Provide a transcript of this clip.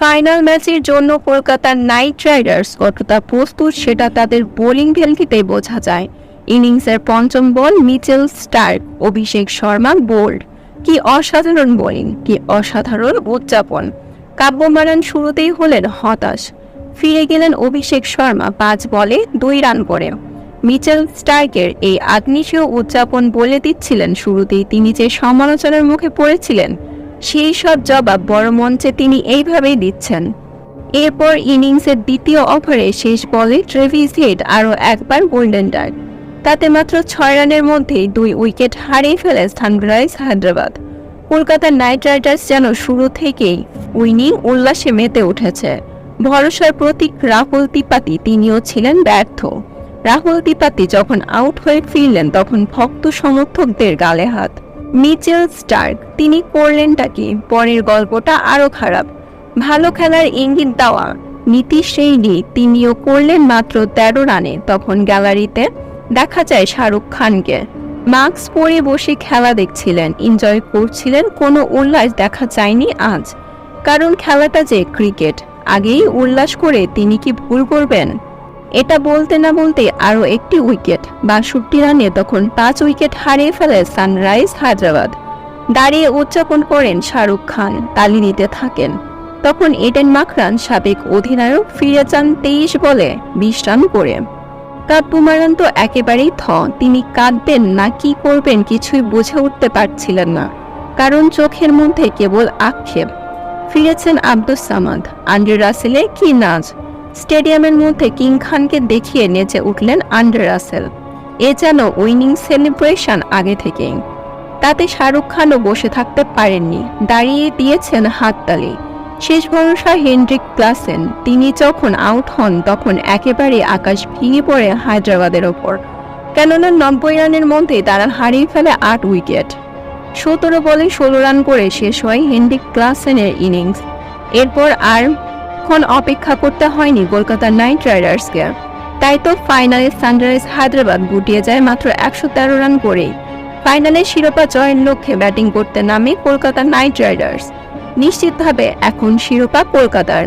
Final ম্যাচের জন্য কলকাতার নাইট রাইডার্স কতটা প্রস্তুত সেটা তাদের বোলিং ভেলকিতেই বোঝা যায়। ইনিংসের পঞ্চম ball Mitchell Starc, Abhishek Sharma, bowled. কি অসাধারণ বোলিং, কি অসাধারণ উদযাপন। কাব্যমারান শুরুতেই হলেন হতাশ। ফিরে গেলেন অভিষেক শর্মা, পাঁচ বলে দুই রান করে। মিচেল স্টার্কের এই আগ্নেশীয় উদযাপন বলে দিচ্ছিলেন শুরুতেই। তিনি যে সমালোচনার মুখে পড়েছিলেন সেই সব জবাব বড় মঞ্চে তিনি এইভাবেই দিচ্ছেন। এরপর ইনিংসের দ্বিতীয় ওভারে শেষ বলে ট্রেভিস হেড আরও একবার গোল্ডেন ডাক তাতে মাত্র ছয় রানের মধ্যেই দুই উইকেট হারিয়ে ফেলে Sunrise Hyderabad. Kolkata Knight Riders যেন শুরু থেকেই উইনিং উল্লাসে মেতে উঠেছে। ভরসার প্রতীক রাহুল তিপাতি তিনিও ছিলেন ব্যর্থ। রাহুল তিপাতি যখন আউট হয়ে ফিরলেন তখন ভক্ত সমর্থকদের গালে হাত। মিচেল স্টার্ক, তিনি করলেনটা কি? পরের গল্পটা আরও খারাপ। ভালো খেলার ইঙ্গিত দেওয়া। নীতিশ সেইনি তিনিও করলেন মাত্র তেরো রানে, তখন গ্যালারিতে দেখা যায় শাহরুখ খানকে। মাস্ক পরে বসে খেলা দেখছিলেন, এনজয় করছিলেন, কোনো উল্লাস দেখা যায়নি আজ। কারণ খেলাটা যে ক্রিকেট, আগেই উল্লাস করে তিনি কি ভুল করবেন? এটা বলতে না বলতে আরও একটি উইকেট। বাষট্টি রানে তখন পাঁচ উইকেট হারিয়ে ফেলে সানরাইজ হায়দ্রাবাদ। দাঁড়িয়ে উদযাপন করেন শাহরুখ খান, তালি দিতে থাকেন। তখন এডেন মাখরান সাবেক অধিনায়ক ফিরে যান তেইশ বলে বিশ রান করে। কাব্যমারান তো একেবারেই থ, তিনি কাঁদবেন না, কি করবেন কিছুই বুঝে উঠতে পারছিলেন না। কারণ চোখের মধ্যে কেবল আক্ষেপ। ফিরেছেন আব্দুস সামাদ আন্ড্রে রাসেলে কি নাচ? স্টেডিয়ামের মধ্যে কিং খানকে দেখিয়ে নেচে উঠলেন আন্ডার রাসেল। এ যেন উইনিং সেলিব্রেশন আগে থেকেই। তাতে শাহরুখ খানও বসে থাকতে পারেননি। দাঁড়িয়ে দিয়েছেন হাততালি। শেষ ভরসা হেনরিক ক্লাসেন। তিনি যখন আউট হন, তখন একেবারে আকাশ ভেঙে পড়ে হায়দ্রাবাদের ওপর। কেননা নব্বই রানের মধ্যে তারা হারিয়ে ফেলে আট উইকেট। সতেরো বলে ষোলো রান করে শেষ হয় হেনরিক ক্লাসেনের ইনিংস। এরপর আর ক্ষণ অপেক্ষা করতে হয়নি কলকাতা নাইট রাইডার্সকে। তাই তো ফাইনালে সানরাইজ হায়দ্রাবাদ গুটিয়ে যায় মাত্র একশো তেরো রান করেই। ফাইনালে শিরোপা জয়ের লক্ষ্যে ব্যাটিং করতে নামে কলকাতা নাইট রাইডার্স। নিশ্চিতভাবে এখন শিরোপা কলকাতার।